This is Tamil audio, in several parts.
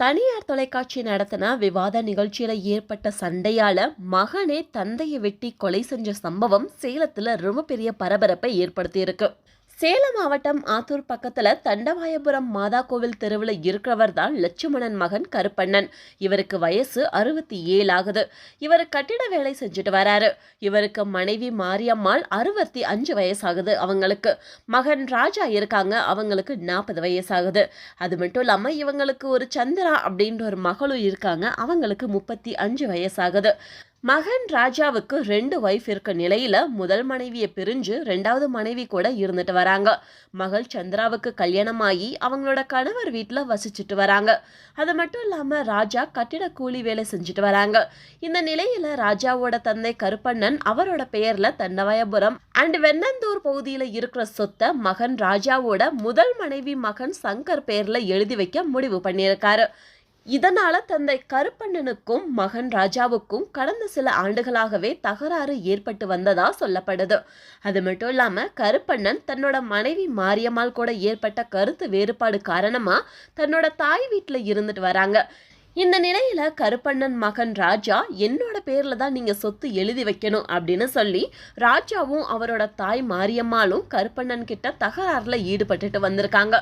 தனியார் தொலைக்காட்சி நடத்தின விவாத நிகழ்ச்சியில ஏற்பட்ட சண்டையால மகனே தந்தையை வெட்டி கொலை செஞ்ச சம்பவம் சேலத்துல ரொம்ப பெரிய பரபரப்பை ஏற்படுத்தியிருக்கு. சேலம் மாவட்டம் ஆத்தூர் பக்கத்தில் தண்டவாயபுரம் மாதா கோவில் தெருவில் இருக்கிறவர் தான் லட்சுமணன் மகன் கருப்பண்ணன். இவருக்கு வயசு அறுபத்தி ஏழு ஆகுது இவர் கட்டிட வேலை செஞ்சுட்டு வராரு. இவருக்கு மனைவி மாரியம்மாள் அறுபத்தி அஞ்சு வயசாகுது அவங்களுக்கு. மகன் ராஜா இருக்காங்க அவங்களுக்கு நாற்பது வயசாகுது. அது மட்டும் இல்லாமல் இவங்களுக்கு ஒரு சந்திரா அப்படின்ற ஒரு மகளும் இருக்காங்க அவங்களுக்கு முப்பத்தி அஞ்சு வயசாகுது. மகன் ராஜாவுக்கு ரெண்டு ஒய்ஃப் இருக்க நிலையில முதல் மனைவியை பிரிஞ்சு ரெண்டாவது மனைவி கூட இருந்துட்டு வராங்க. மகள் சந்திராவுக்கு கல்யாணமாகி அவங்களோட கணவர் வீட்டில் வசிச்சுட்டு வராங்க. அது மட்டும் இல்லாமல் ராஜா கட்டிட கூலி வேலை செஞ்சுட்டு வராங்க. இந்த நிலையில ராஜாவோட தந்தை கருப்பண்ணன் அவரோட பெயர்ல தண்டவாயபுரம் அண்ட் வெண்ணந்தூர் பகுதியில் இருக்கிற சொத்தை மகன் ராஜாவோட முதல் மனைவி மகன் சங்கர் பெயர்ல எழுதி வைக்க முடிவு பண்ணியிருக்காரு. இதனால தந்தை கருப்பண்ணனுக்கும் மகன் ராஜாவுக்கும் கடந்த சில ஆண்டுகளாகவே தகராறு ஏற்பட்டு வந்ததா சொல்லப்படுது. அது மட்டும் இல்லாம கருப்பண்ணன் தன்னோட மனைவி மாரியம்மாள் கூட ஏற்பட்ட கருத்து வேறுபாடு காரணமா தன்னோட தாய் வீட்டில் இருந்துட்டு வராங்க. இந்த நிலையில கருப்பண்ணன் மகன் ராஜா என்னோட பேர்ல தான் நீங்க சொத்து எழுதி வைக்கணும் அப்படின்னு சொல்லி ராஜாவும் அவரோட தாய் மாரியம்மாளும் கருப்பண்ணன் கிட்ட தகராறுல ஈடுபட்டுட்டு வந்திருக்காங்க.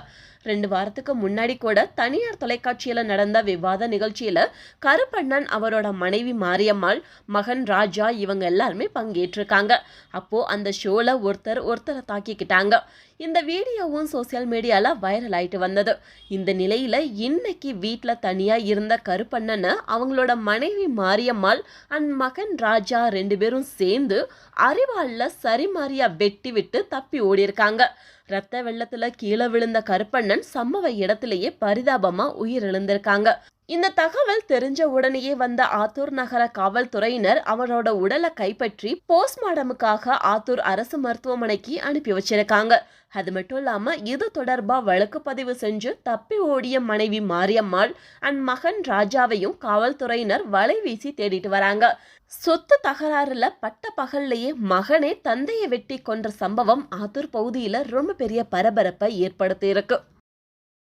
ரெண்டு வாரத்துக்கு முன்னாடி கூட தனியார் தொலைக்காட்சியில நடந்த விவாத நிகழ்ச்சியில கருப்பண்ணன் அவரோட மனைவி மாரியம்மாள் மகன் ராஜா இவங்க எல்லாருமே பங்கேற்றிருக்காங்க. அப்போ அந்த ஷோல ஒருத்தர் ஒருத்தரை தாக்கிக்கிட்டாங்க. இந்த வீடியோவும் சோசியல் மீடியால வைரல் ஆயிட்டு வந்தது. இந்த நிலையில இன்னைக்கு வீட்டில் தனியா இருந்த கருப்பண்ணனை அவங்களோட மனைவி மாரியம்மாள் அண்ட் மகன் ராஜா ரெண்டு பேரும் சேர்ந்து அறிவாளில் சரிமாரியா வெட்டி விட்டு தப்பி ஓடியிருக்காங்க. ரத்த வெள்ளத்துல கீழே விழுந்த கருப்பண்ணன் சம்பவ இடத்திலேயே பரிதாபமா உயிரிழந்திருக்காங்க. இந்த தகவல் தெரிஞ்ச உடனேயே வந்த ஆத்தூர் நகர காவல்துறையினர் அவரோட உடலை கைப்பற்றி போஸ்ட்மார்டமுக்காக ஆத்தூர் அரசு மருத்துவமனைக்கு அனுப்பி வச்சிருக்காங்க. அது மட்டும் இல்லாம இது தொடர்பா வழக்கு பதிவு செஞ்சு தப்பி ஓடிய மனைவி மாரியம்மாள் அண்ட் மகன் ராஜாவையும் காவல்துறையினர் வலை வீசி தேடிட்டு வராங்க. சொத்து தகராறுல பட்ட பகல்லையே மகனே தந்தையை வெட்டி கொன்ற சம்பவம் ஆத்தூர் பகுதியில ரொம்ப பெரிய பரபரப்பை ஏற்படுத்தி இருக்கு